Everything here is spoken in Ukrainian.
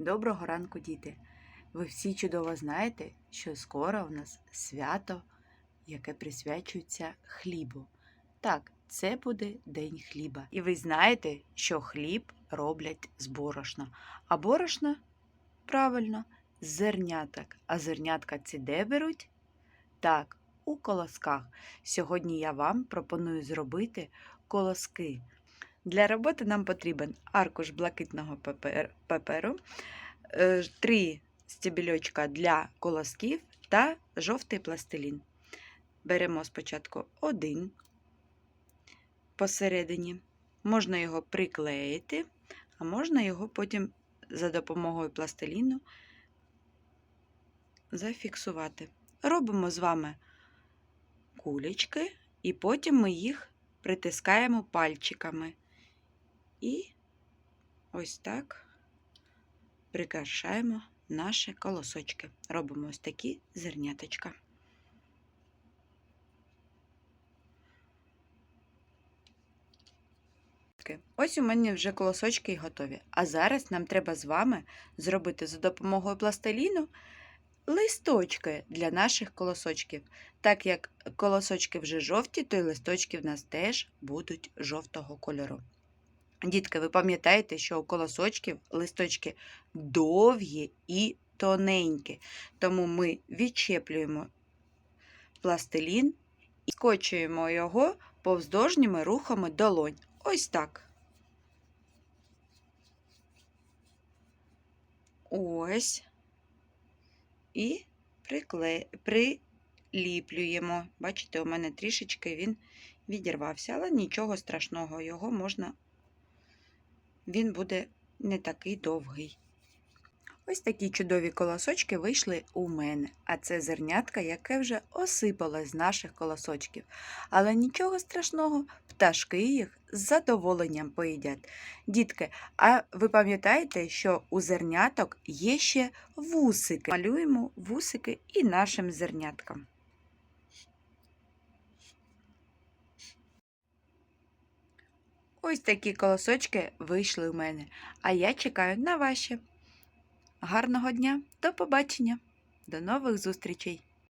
Доброго ранку, діти! Ви всі чудово знаєте, що скоро у нас свято, яке присвячується хлібу. Так, це буде День хліба. І ви знаєте, що хліб роблять з борошна. А борошна, правильно, з зерняток. А зернятка ці де беруть? Так, у колосках. Сьогодні я вам пропоную зробити колоски. Для роботи нам потрібен аркуш блакитного паперу, е, три стебельочка для колосків та жовтий пластилін. Беремо спочатку один посередині. Можна його приклеїти, а можна його потім за допомогою пластиліну зафіксувати. Робимо з вами кулечки, і потім ми їх притискаємо пальчиками. І ось так прикрашаємо наші колосочки. Робимо ось такі зерняточка. Ось у мене вже колосочки готові. А зараз нам треба з вами зробити за допомогою пластиліну листочки для наших колосочків. Так як колосочки вже жовті, то й листочки в нас теж будуть жовтого кольору. Дітки, ви пам'ятаєте, що у колосочків листочки довгі і тоненькі, тому ми відчеплюємо пластилін і скочуємо його повздовжніми рухами долонь. Ось так. Ось. І прикле... приліплюємо. Бачите, у мене трішечки він відірвався, але нічого страшного, його можна він буде не такий довгий. Ось такі чудові колосочки вийшли у мене, а це зернятка, яке вже осипалось з наших колосочків. Але нічого страшного, пташки їх з задоволенням поїдять. Дітки, а ви пам'ятаєте, що у зерняток є ще вусики? Малюємо вусики і нашим зерняткам. Ось такі колосочки вийшли у мене, а я чекаю на ваші. Гарного дня, до побачення, до нових зустрічей!